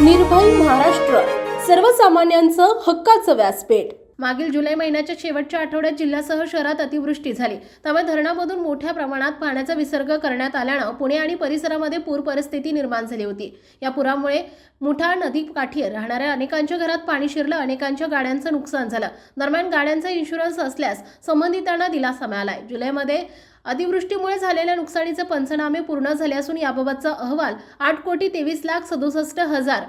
निर्भय महाराष्ट्र. सर्वसामान्यांचं हक्काचं व्यासपीठ. मागील जुलै महिन्याच्या शेवटच्या आठवड्यात जिल्ह्यासह शहरात अतिवृष्टी झाली. त्यामुळे धरणामधून मोठ्या प्रमाणात पाण्याचा विसर्ग करण्यात आल्यानं पुणे आणि परिसरामध्ये पूर परिस्थिती निर्माण झाली होती. या पुरामुळे मुठा नदी काठी राहणाऱ्या अनेकांच्या घरात पाणी शिरलं अनेकांच्या गाड्यांचं नुकसान झालं. दरम्यान गाड्यांचा इन्शुरन्स असल्यास संबंधितांना दिलासा मिळालाय. जुलैमध्ये अतिवृष्टीमुळे झालेल्या नुकसानीचे पंचनामे पूर्ण झाले असून याबाबतचा अहवाल आठ कोटी तेवीस लाख सदुसष्ट हजार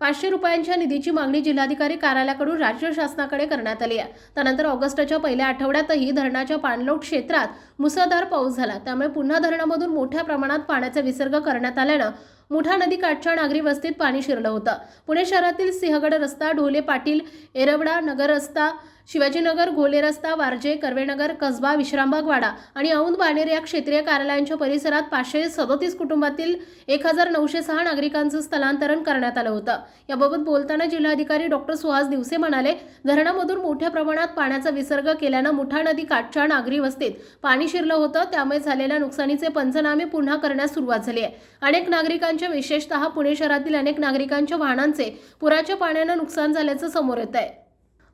पाचशे रुपयांच्या निधीची मागणी जिल्हाधिकारी कार्यालयाकडून राज्य शासनाकडे करण्यात आली आहे. त्यानंतर ऑगस्टच्या पहिल्या आठवड्यातही धरणाच्या पाणलोट क्षेत्रात मुसळधार पाऊस झाला. त्यामुळे पुन्हा धरणामधून मोठ्या प्रमाणात पाण्याचा विसर्ग करण्यात आल्यानं मुठा नदीकाठच्या नागरी वस्तीत पाणी शिरलं होतं. पुणे शहरातील सिंहगड रस्ता ढोले पाटील एरवडा नगर रस्ता शिवाजीनगर घोले रस्ता वारजे कर्वेनगर कसबा विश्रामबागवाडा आणि औंध बाणेर या क्षेत्रीय कार्यालयांच्या परिसरात पाचशे सदोतीस कुटुंबातील एक हजार नऊशे सहा नागरिकांचं स्थलांतरण करण्यात आलं होतं. याबाबत बोलताना जिल्हाधिकारी डॉक्टर सुहास दिवसे म्हणाले धरणामधून मोठ्या प्रमाणात पाण्याचा विसर्ग केल्यानं मुठा नदी काठच्या नागरी वस्तीत पाणी शिरलं होतं. त्यामुळे झालेल्या नुकसानीचे पंचनामे पुन्हा करण्यास सुरुवात झाली आहे. अनेक नागरिकांच्या विशेषतः पुणे शहरातील अनेक नागरिकांच्या वाहनांचे पुराच्या पाण्यानं नुकसान झाल्याचं समोर येत आहे.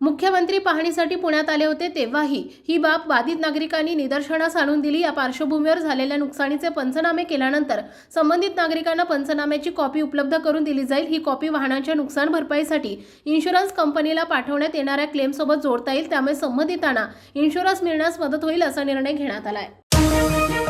मुख्यमंत्री पाहणीसाठी पुण्यात आले होते तेव्हाही ही बाब बाधित नागरिकांनी निदर्शनास आणून दिली. या पार्श्वभूमीवर झालेल्या नुकसानीचे पंचनामे केल्यानंतर संबंधित नागरिकांना पंचनाम्याची कॉपी उपलब्ध करून दिली जाईल. ही कॉपी वाहनांच्या नुकसान भरपाईसाठी इन्शुरन्स कंपनीला पाठवण्यात येणाऱ्या क्लेमसोबत जोडता येईल. त्यामुळे संबंधितांना इन्शुरन्स मिळण्यास मदत होईल असा निर्णय घेण्यात आला आहे